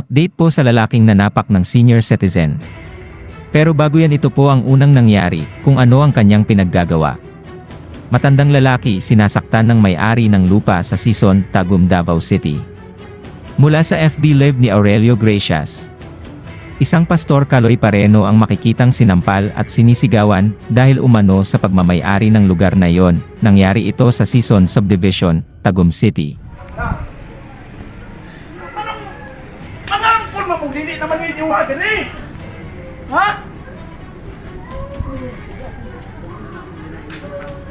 Update po sa lalaking nanapak ng senior citizen. Pero bago yan ito po ang unang nangyari, kung ano ang kanyang pinaggagawa. Matandang lalaki sinasaktan ng may-ari ng lupa sa Sison, Tagum, Davao City. Mula sa FB Live ni Aurelio Gracias. Isang pastor Kaloy Pareno ang makikitang sinampal at sinisigawan dahil umano sa pagmamayari ng lugar na iyon. Nangyari ito sa Sison Subdivision, Tagum City. Forma mo dili naman ninyo ha diri? Ha?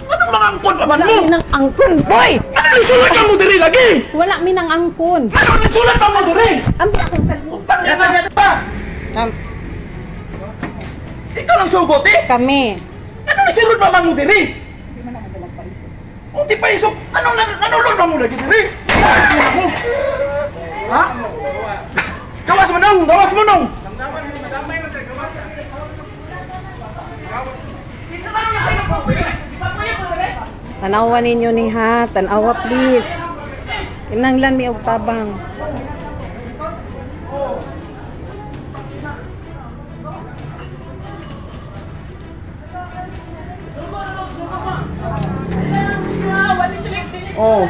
Anong mga angkon pa man Wala mo? minang angkon, boy! Ano nisulat ka mo diri lagi? Wala minang angkon. Ano nisulat pa mo diri? Ambi akong salmo. Utang na na pa! Kam- Ikaw lang sugot eh! kami. Ano nisulat pa man mo diri? Hindi pa isok! Anong nan nanulod pa mo lagi diri? Ha? Nung! Gawas mo nung! Tanawa ninyo ni ha. Tanawa please. Inanglan mi og tabang. Oh.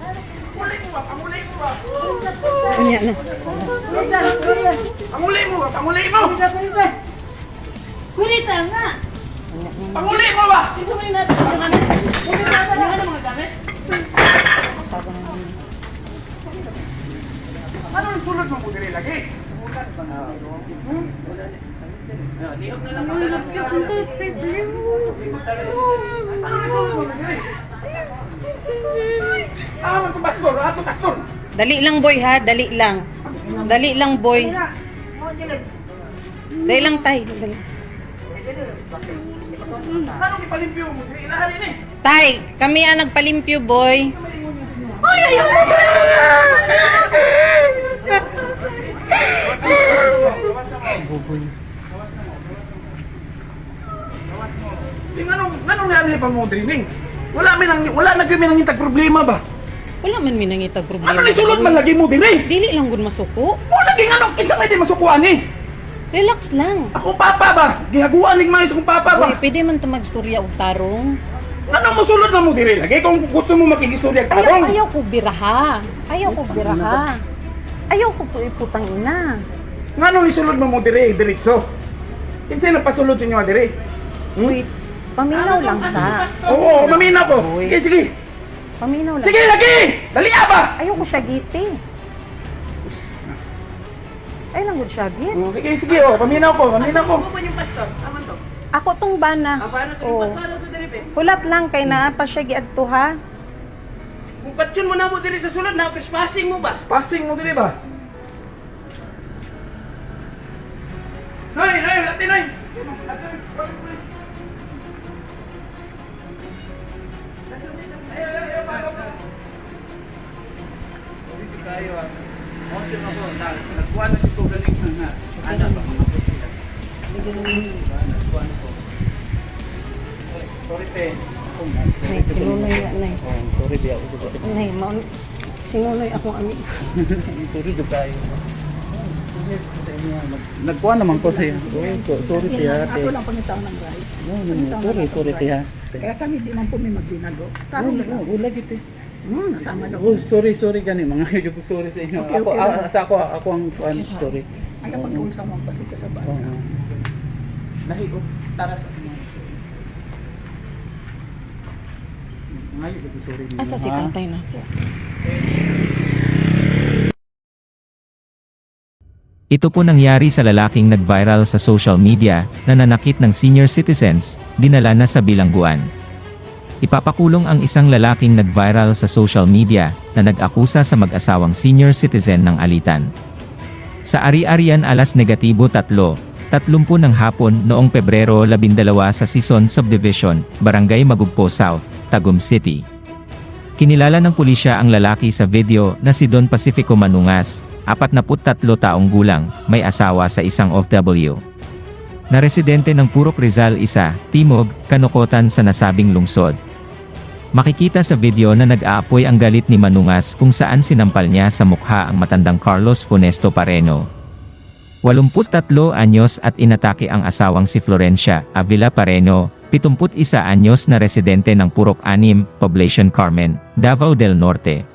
Pamulay mo ba? Unya na. Pamulay mo ba? Pamulay mo! Kulita nga! Pamulay mo ba? Ano ang sulod mo mo diri lagi? Ano ang sulod mo diri? Ah, man to pastor, ah, to pastor. Dali lang boy ha. Dali lang. Dali lang boy. Dali lang tay. Dali. Ano ipalimpyo mo diri? Ilahan ni. Tay, kami ang nagpalimpyo boy. Di ngano, ngano nangyari pa mo diri ning? Wala mi nang wala na kami nang problema ba? Wala man mi nangitag problema. Ano ni sulod man lagi mo diri? Dili lang gud masuko. Mo lagi ngano kinsa may di masukuan ni? Relax lang. Ako papa ba? Gihaguan ning mais kong papa ba? Uy, pwede man to magstorya og tarong. Ano mo sulod na mo diri lagi kung gusto mo makigistorya Ayaw, tarong? ayaw ko biraha. Ayaw ko biraha. Ayaw ko to iputang ina. Ngano ni sulod mo mo diri diretso? Kinsa na pasulod sa inyo diri? Hmm? Uy, paminaw lang sa. Oo, mamina ko. Uy. Sige, sige. Paminaw lang. Sige lagi. Dali ba? Ayaw ko siya giti. Ay lang gud siya git. Oh, sige, sige oh, paminaw ko, paminaw ko. Ako tong bana. Oo. Hulat lang kay naa pa siya giadto ha. Kung patsyon mo na mo diri sa sulod na passing mo ba? Passing mo diri ba? Nay, sinunoy na nay. Sorry di ako sa Nay, maun sinunoy akong ami. Sorry do kayo. Nagkuha naman. Oh, so- sorry siya. Ako lang pangitaon ng guys. Sorry, sorry siya. Kaya kami di man po may magbinago. Oh, Karon no, wala gito. Hmm, nasama na Oh, sorry, sorry gani mga yung sorry sa inyo. Okay, Ako okay ah, sa ako ako ang kuan, sorry. Ay kapag kausap mo kasi ka sa Oo. bata. Lahi ko tara sa mga sorry. Ngayon ko sorry. niyo, Asa si tatay na po? Ito po nangyari sa lalaking nag-viral sa social media na nanakit ng senior citizens, dinala na sa bilangguan. Ipapakulong ang isang lalaking nag-viral sa social media na nag-akusa sa mag-asawang senior citizen ng alitan. Sa ari-arian alas negatibo 3, 30 ng hapon noong Pebrero 12 sa Sison Subdivision, Barangay Magugpo South, Tagum City. Kinilala ng pulisya ang lalaki sa video na si Don Pacifico Manungas, 43 taong gulang, may asawa sa isang OFW. Na residente ng Purok Rizal Isa, Timog, Kanukotan sa nasabing lungsod. Makikita sa video na nag-aapoy ang galit ni Manungas kung saan sinampal niya sa mukha ang matandang Carlos Funesto Pareno. 83 anyos at inatake ang asawang si Florencia Avila Pareno, 71 anyos na residente ng Purok 6, Poblacion Carmen, Davao del Norte.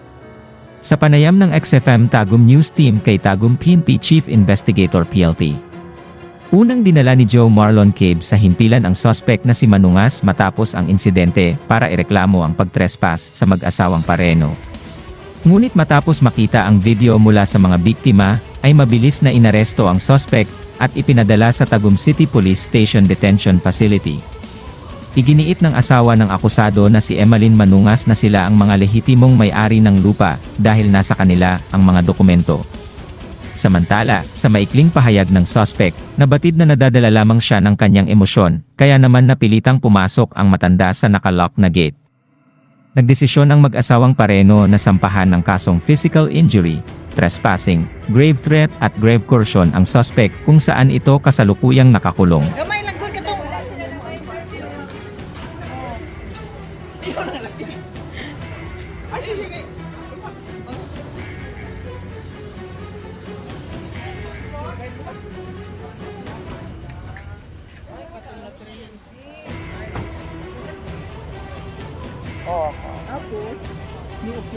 Sa panayam ng XFM Tagum News Team kay Tagum PNP Chief Investigator PLT. Unang dinala ni Joe Marlon Cabe sa himpilan ang suspect na si Manungas matapos ang insidente para ireklamo ang pagtrespass sa mag-asawang Pareno. Ngunit matapos makita ang video mula sa mga biktima, ay mabilis na inaresto ang suspect at ipinadala sa Tagum City Police Station Detention Facility. Iginiit ng asawa ng akusado na si Emmeline Manungas na sila ang mga lehitimong may-ari ng lupa dahil nasa kanila ang mga dokumento. Samantala, sa maikling pahayag ng suspect, nabatid na nadadala lamang siya ng kanyang emosyon, kaya naman napilitang pumasok ang matanda sa nakalock na gate. Nagdesisyon ang mag-asawang pareno na sampahan ng kasong physical injury, trespassing, grave threat at grave coercion ang suspect kung saan ito kasalukuyang nakakulong.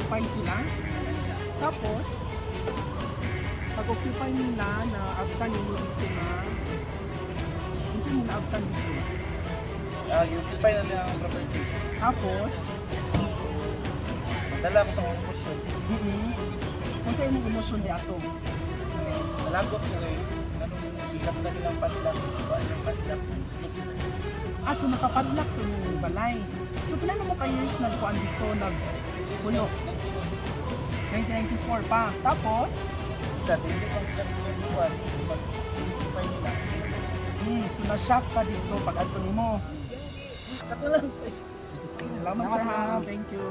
Ni-occupy sila. Tapos, pag-occupy nila na after nimo dito na mo na after dito. Ah, occupy na nila ang property. Tapos, Dala mo sa mga kusyon. mm kung sa imong emosyon di ato. Malagot ko eh. Anong hikap na nilang padlak. Ba yung padlak ng sunod-sunod. At so nakapadlock to yung balay. So pila na mo ka years nagkuan dito nagpulo. 1994 pa. Tapos, Dati, hindi sa sila ng buwan. Pag-occupy nila. mm, so na-shock ka dito pag adto nimo. Kato lang. Salamat sir ha. Thank you.